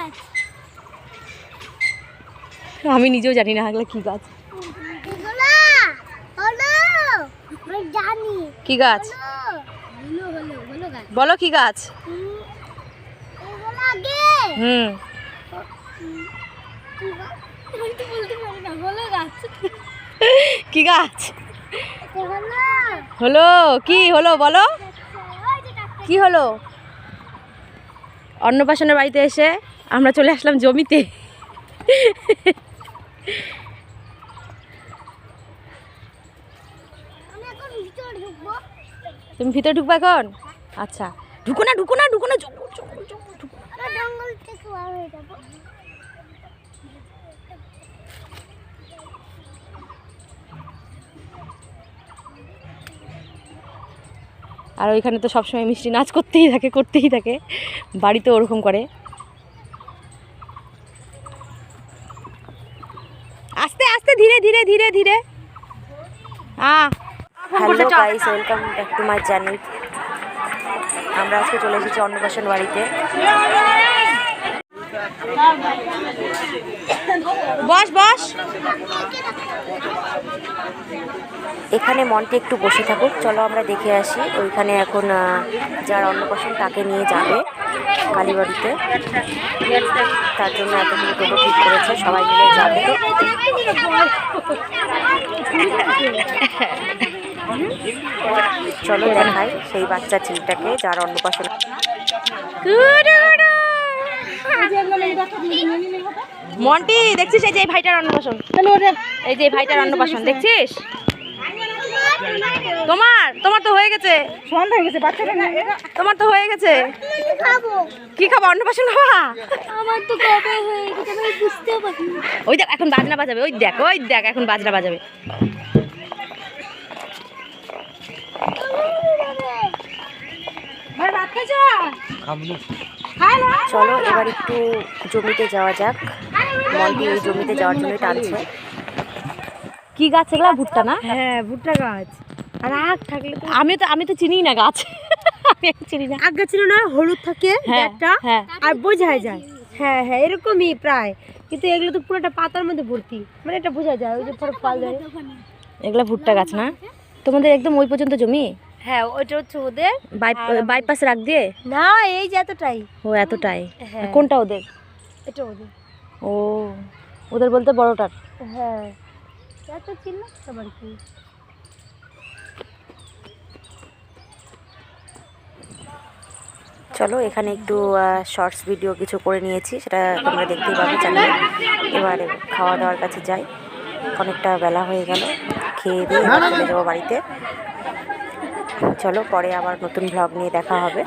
গাছ আমি নিজেও জানি না এগুলো কি গাছ। কি গাছ? বলো কি গাছ? হুম, কি গাছ? হলো। কি হলো বলো? কি হলো? অন্নপ্রাশনের বাড়িতে এসে আমরা চলে আসলাম জমিতে। তুমি ভিতরে ঢুকবা এখন? আচ্ছা। ঢুকো না ঢুকো না ঢুকো না আর ওইখানে তো সবসময় মিষ্টি নাচ করতেই থাকে করতেই থাকে। বাড়িতে ওরকম করে। আস্তে আস্তে ধীরে ধীরে ধীরে ধীরে। হ্যাঁ hello guys welcome back to my channel আমরা আজকে চলে এসেছি অন্নপ্রাশন বাড়িতে। বস বস। এখানে মনটি একটু বসে থাকুক চলো আমরা দেখে আসি। ওইখানে এখন যার অন্নপ্রাশন তাকে নিয়ে যাবে। কালীবাড়িতে। তার জন্য এতগুলো টোটো ঠিক করেছে সবাই মিলে যাবে চলো দেখাই সেই বাচ্চা ছেলেটাকে যার অন্নপ্রাশন। মন্টি দেখছিস এই যে এই ভাইটার অন্নপ্রাশন? এই যে এই ভাইটার অন্নপ্রাশন দেখছিস? তোমার তোমার তো হয়ে গেছে। সন্ধ্যা হয়ে গেছে বাচ্চাটা তোমার তো হয়ে গেছে। কি খাব কি খাব অন্নপ্রাশন খাবা? আমার তো কবে হয়ে গেছে আমি বুঝতেও পারি ওই দেখ এখন বাজনা বাজাবে ওই দেখ ওই দেখ এখন বাজনা বাজাবে। চলো এবার একটু জমিতে যাওয়া যাক। এই জমিতে যাওয়ার জন্য টানছে। কি গাছ এগুলা ভুট্টা না? হ্যাঁ ভুট্টা গাছ। আর আগ থাকলে আমি তো আমি তো চিনি না গাছ। চিনি না। আগ গাছ ছিল না হলুদ থাকে হ্যাঁ, একটা হ্যাঁ। আর বোঝা যায়। হ্যাঁ হ্যাঁ এরকমই প্রায়। কিন্তু এগুলো তো পুরোটা পাতার মধ্যে ভর্তি। মানে এটা বোঝা যায় ওই যে পরে ফল ধরে। এগুলা ভুট্টা গাছ না? তোমাদের একদম ওই পর্যন্ত জমি? হ্যাঁ ওইটা হচ্ছে ওদের বাইপাস রাখ দিয়ে? না এই যে এতটাই। ও এতটাই। হ্যাঁ। কোনটা ওদের? এটা ওদের। ও ওদের বলতে বড়টার। হ্যাঁ। এত কি? চলো এখানে একটু শর্টস ভিডিও কিছু করে নিয়েছি সেটা তোমরা দেখতেই পাবে চ্যানেলে এবারে খাওয়া দাওয়ার কাছে যাই। অনেকটা বেলা হয়ে গেল খেয়ে দিয়ে চলে যাব বাড়িতে। চলো পরে আবার নতুন ব্লগ নিয়ে দেখা হবে।